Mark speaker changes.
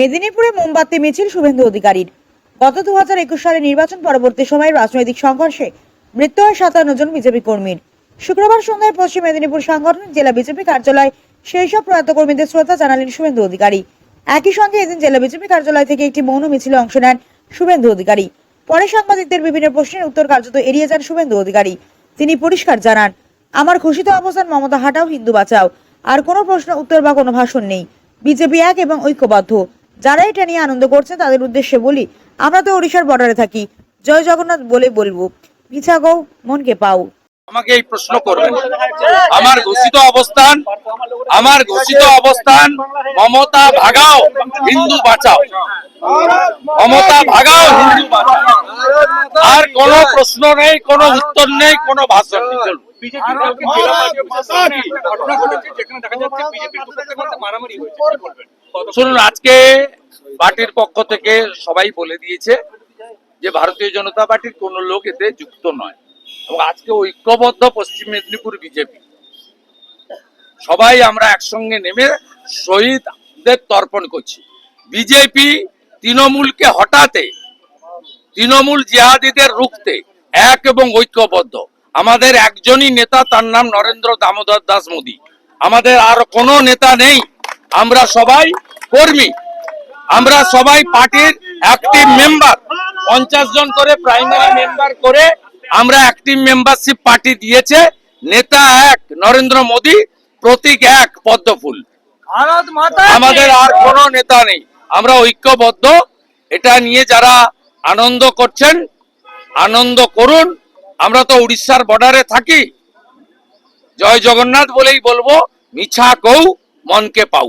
Speaker 1: মেদিনীপুরে মোমবাতি, মিছিল শুভেন্দু অধিকারীর। গত দু একুশ সালে নির্বাচন পরবর্তী সময়ে রাজনৈতিক সংঘর্ষে মৃত্যু হয় সাতান্ন জন বিজেপি কর্মীর। শুক্রবার সন্ধ্যায় পশ্চিম মেদিনীপুর সাংগঠনিক জেলা বিজেপি কার্যালয় সেই সব প্রয়াত কর্মীদের শ্রদ্ধা জানালেন শুভেন্দু অধিকারী। একই সঙ্গে এদিন জেলা বিজেপি কার্যালয় থেকে একটি মৌন মিছিলে অংশ নেন শুভেন্দু অধিকারী। পরে সাংবাদিকদের বিভিন্ন প্রশ্নের উত্তর কার্যত এড়িয়ে যান শুভেন্দু অধিকারী। তিনি পরিষ্কার জানান, আমার ঘোষিত অবস্থান মমতা হাটাও, হিন্দু বাঁচাও। আর কোনো প্রশ্ন, উত্তর বা কোনো ভাষণ নেই। বিজেপি এক এবং ঐক্যবদ্ধ। যারা এটা নিয়ে আনন্দ করছে তাদের উদ্দেশ্যে বলি আমরা তো ওড়িশার বর্ডারে থাকি জয় জগন্নাথ বলে বলব পিছা গৌ মনকে পাও
Speaker 2: আমাকে এই প্রশ্ন করবেন আমার ঘোষিত অবস্থান আমার ঘোষিত অবস্থান মমতা ভাগাও হিন্দু বাঁচাও মমতা ভাগাও হিন্দু বাঁচাও আর কোনো প্রশ্ন নেই কোনো উত্তর নেই কোনো ভাষণ নেই
Speaker 3: মারামারি হয়েছে বলবেন
Speaker 2: শুনুন, আজকে পার্টির পক্ষ থেকে সবাই বলে দিয়েছে যে ভারতীয় জনতা পার্টির কোন লোক এতে যুক্ত নয়। এবং আজকে ঐক্যবদ্ধ পশ্চিম মেদিনীপুর বিজেপি। সবাই আমরা একসঙ্গে নেমে শহীদদের তর্পণ করছি। বিজেপি তৃণমূলকে হটাতে, তৃণমূল জিহাদিদের রুখতে এক এবং ঐক্যবদ্ধ। আমাদের একজনই নেতা, তার নাম নরেন্দ্র দামোদর দাস মোদী। আমাদের আর কোনো নেতা নেই আমরা সবাই কর্মী। আমরা সবাই পার্টির অ্যাক্টিভ মেম্বার পঞ্চাশ জন করে প্রাইমারি মেম্বার করে আমরা অ্যাক্টিভ মেম্বারশিপ পার্টি দিয়েছে। নেতা এক নরেন্দ্র মোদী প্রতীক এক পদ্মফুল। আমাদের আর কোনো নেতা নেই। আমরা ঐক্যবদ্ধ। এটা নিয়ে যারা আনন্দ করছেন আনন্দ করুন। আমরা তো উড়িষ্যার বর্ডারে থাকি। জয় জগন্নাথ বলেই বলব মিছা কৌ। মনকে
Speaker 3: পাও।